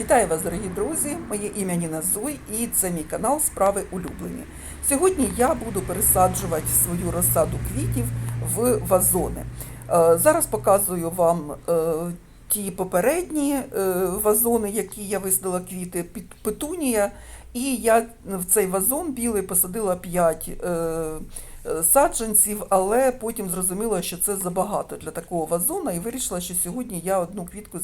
Вітаю вас, дорогі друзі! Моє ім'я Ніна Зуй і це мій канал Справи улюблені. Сьогодні я буду пересаджувати свою розсаду квітів в вазони. Е, Зараз показую вам е, ті попередні е, вазони, які я висадила квіти під петунія. І я в цей вазон білий посадила 5 саджанців, але потім зрозуміла, що це забагато для такого вазона, і вирішила, що сьогодні я одну квітку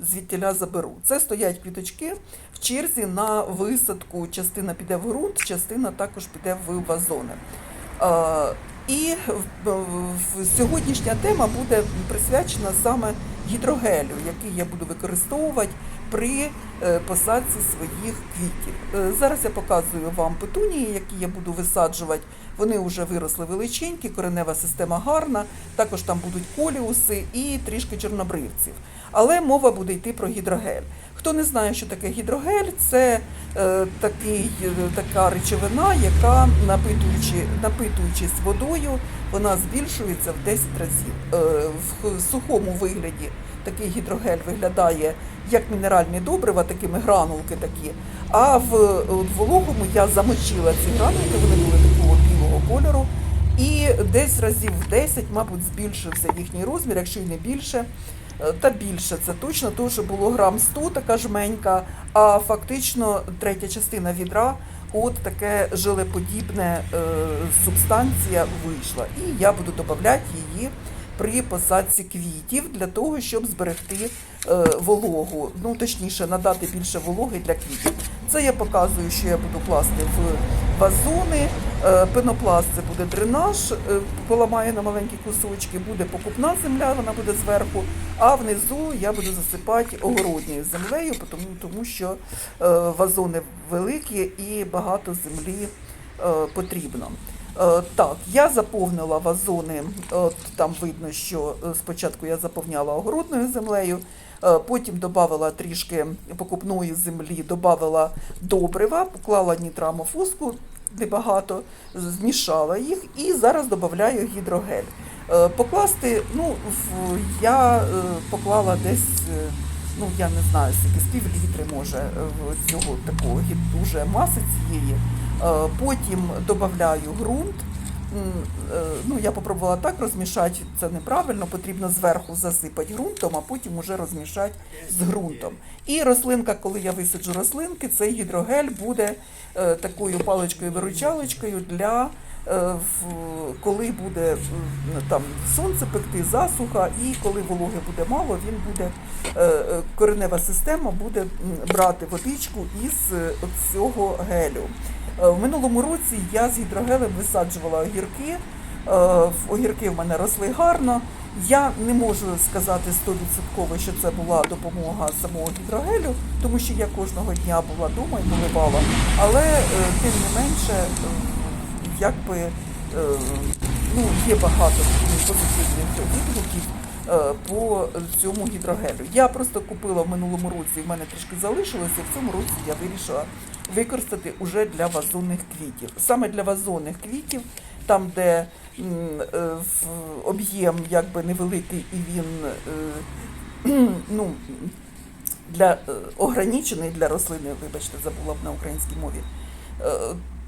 звідтіля заберу. Це стоять квіточки в черзі на висадку. Частина піде в ґрунт, частина також піде в вазони. Е, І сьогоднішня тема буде присвячена саме гідрогелю, який я буду використовувати при е, посадці своїх квітів. Е, Зараз я показую вам петунії, які я буду висаджувати. Вони вже виросли величенькі, коренева система гарна, також там будуть коліуси і трішки чорнобривців. Але мова буде йти про гідрогель. Хто не знає, що таке гідрогель, це е, такий, е, така речовина, яка напитуючи, напитуючись водою, вона збільшується в 10 разів. Е, в сухому вигляді такий гідрогель виглядає як мінеральні добрива, такими гранулки такі. А в, в вологому я замочила ці гранулки, вони були такого білого кольору. І десь разів в 10, мабуть, збільшився їхній розмір, якщо й не більше. Е, Та більше це точно, що було грам 100, така жменька, а фактично третя частина відра, от таке жилеподібне е, субстанція вийшла. І я буду додавати її при посадці квітів для того, щоб зберегти е, вологу, ну точніше, надати більше вологи для квітів. Це я показую, що я буду класти в вазони. Е, Пенопласт це буде дренаж, е, поламаю на маленькі кусочки, буде покупна земля, вона буде зверху, а внизу я буду засипати огородньою землею, тому, тому що е, вазони великі і багато землі потрібно. Так, я заповнила вазони. От там видно, що спочатку я заповняла огородною землею, потім додавала трішки покупної землі, додавала добрива, поклала нітрамофоску небагато, змішала їх і зараз додаю гідрогель. Е, Покласти, ну, я е, поклала десь. е, Ну, я не знаю, скільки з пів може е, цього такого дуже маси цієї. Е, Потім додаю ґрунт. Е, Ну, я попробувала так розмішати, це неправильно, потрібно зверху засипати ґрунтом, а потім уже розмішати з ґрунтом. І рослинка, коли я висаджу рослинки, цей гідрогель буде е, такою паличкою-виручалочкою для коли буде там сонце пекти, засуха, і коли вологи буде мало, він буде е, е, коренева система буде брати водичку із е, цього гелю. Е, В минулому році я з гідрогелем висаджувала огірки. Е, Огірки в мене росли гарно. Я не можу сказати 100%, що це була допомога самого гідрогелю, тому що я кожного дня була вдома і поливала. Але е, тим не менше, е, якби е, ну, є багато позитивних відгуків е, по цьому гідрогелю. Я просто купила в минулому році, в мене трішки залишилося, в цьому році я вирішила використати уже для вазонних квітів. Саме для вазонних квітів, там, де е, об'єм якби невеликий і він ну, для ограничений для рослини, вибачте, забула б на українській мові.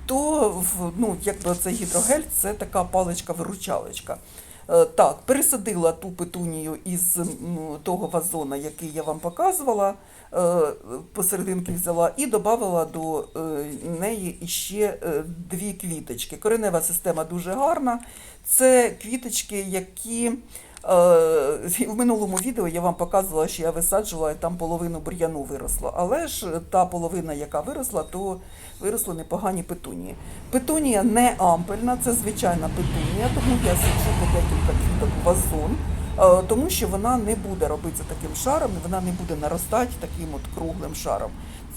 То ну, якби цей гідрогель це така паличка-виручалочка. Е, Так, пересадила ту петунію із того вазона, який я вам показувала, е, посерединки взяла і додала до е, неї іще е, дві квіточки. Коренева система дуже гарна. Це квіточки, які в минулому відео я вам показувала, що я висаджувала і там половину бур'яну виросло. Але ж та половина, яка виросла, то виросли непогані петунії. Петунія не ампельна, це звичайна петунія, тому я саджу по декілька квіток вазон. Е, Тому що вона не буде робитися таким шаром, вона не буде наростати таким от круглим шаром.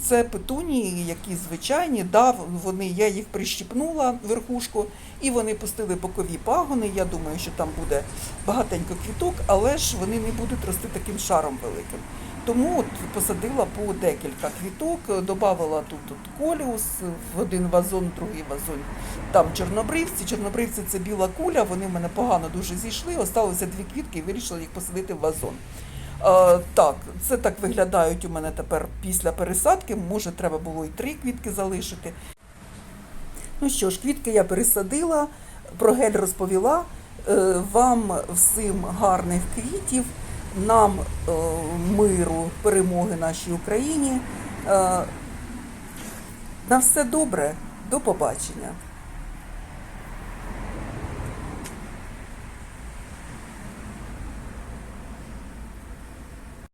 Це петунії, які звичайні, да, вони, я їх прищіпнула верхушку, і вони пустили бокові пагони. Я думаю, що там буде багатенько квіток, але ж вони не будуть рости таким шаром великим. Тому от посадила по декілька квіток, додавала тут, тут коліус в один вазон, другий вазон. Там чорнобривці. Чорнобривці це біла куля, вони в мене погано дуже зійшли. Осталося дві квітки і вирішила їх посадити в вазон. Е, так, це так виглядають у мене тепер після пересадки. Може, треба було і три квітки залишити. Ну що ж, квітки я пересадила, про гель розповіла. Е, Вам всім гарних квітів, нам е, миру, перемоги нашій Україні. Е, На все добре, до побачення.